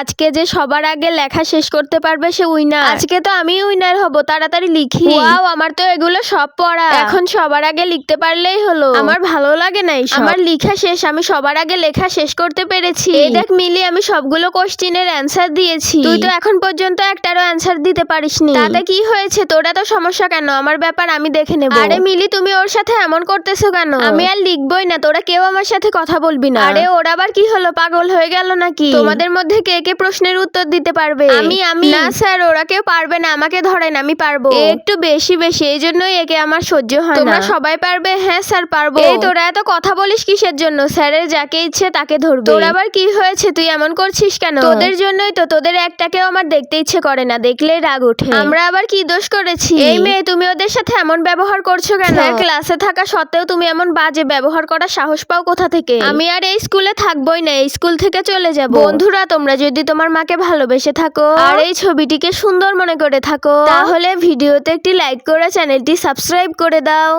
আজকে যে সবার আগে লেখা শেষ করতে পারবে সে উইনার। আজকে তো আমি উইনার হব তাড়াতাড়ি লিখি। ওয়াও আমার তো এগুলো সব পড়া। এখন সবার আগে লিখতে পারলেই হলো। আমার ভালো লাগে না। আমার লেখা শেষ আমি সবার আগে লেখা শেষ করতে পেরেছি। এই দেখ মিলি আমি সবগুলো কোশ্চেনের অ্যান্সার দিয়েছি। তুই তো এখন পর্যন্ত একটারও অ্যান্সার দিতে পারিসনি। তাতে কি হয়েছে? তোরা তো সমস্যা কেন? আমার ব্যাপার আমি দেখে নেব। আরে মিলি তুমি ওর সাথে এমন করতেছো কেন? আমি আর লিখবই না তোরা কেউ আমার সাথে কথা বলবি না। আরে ওর আবার কি হলো? পাগল হয়ে গেল নাকি? তোমাদের মধ্যে কে কে প্রশ্নের উত্তর দিতে পারবে। আমি আমি। না স্যার ওরা কেউ পারবে না আমাকে ধরেন আমি পারব। এ একটু বেশি বেশি এই জন্যই একে আমার সহ্য হয় না। তোমরা সবাই পারবে? হ্যাঁ স্যার পারব। এই তোরা এত কথা বলিস কিসের জন্য? স্যারের যাকে ইচ্ছে তাকে ধরবে। তোর আবার কি হয়েছে? তুই এমন করছিস কেন? তোদের জন্যই তো তোদের একটাকেও আমার দেখতে ইচ্ছে করে না। দেখলেই রাগ ওঠে। আমরা আবার কি দোষ করেছি? এই মেয়ে তুমি ওদের সাথে এমন ব্যবহার করছ কেন? ক্লাসে থাকা সত্ত্বেও তুমি এমন বাজে ব্যবহার করার সাহস পাও কোথা থেকে? আমি আর এই স্কুলে থাকবোই না এই স্কুল থেকে চলে যাব। বন্ধুরা তোমরা যদি তোমার মাকে ভালোবেসে থাকো আর এই ছবিটিকে সুন্দর মনে করে থাকো তাহলে ভিডিওতে একটি লাইক করে চ্যানেলটি সাবস্ক্রাইব করে দাও।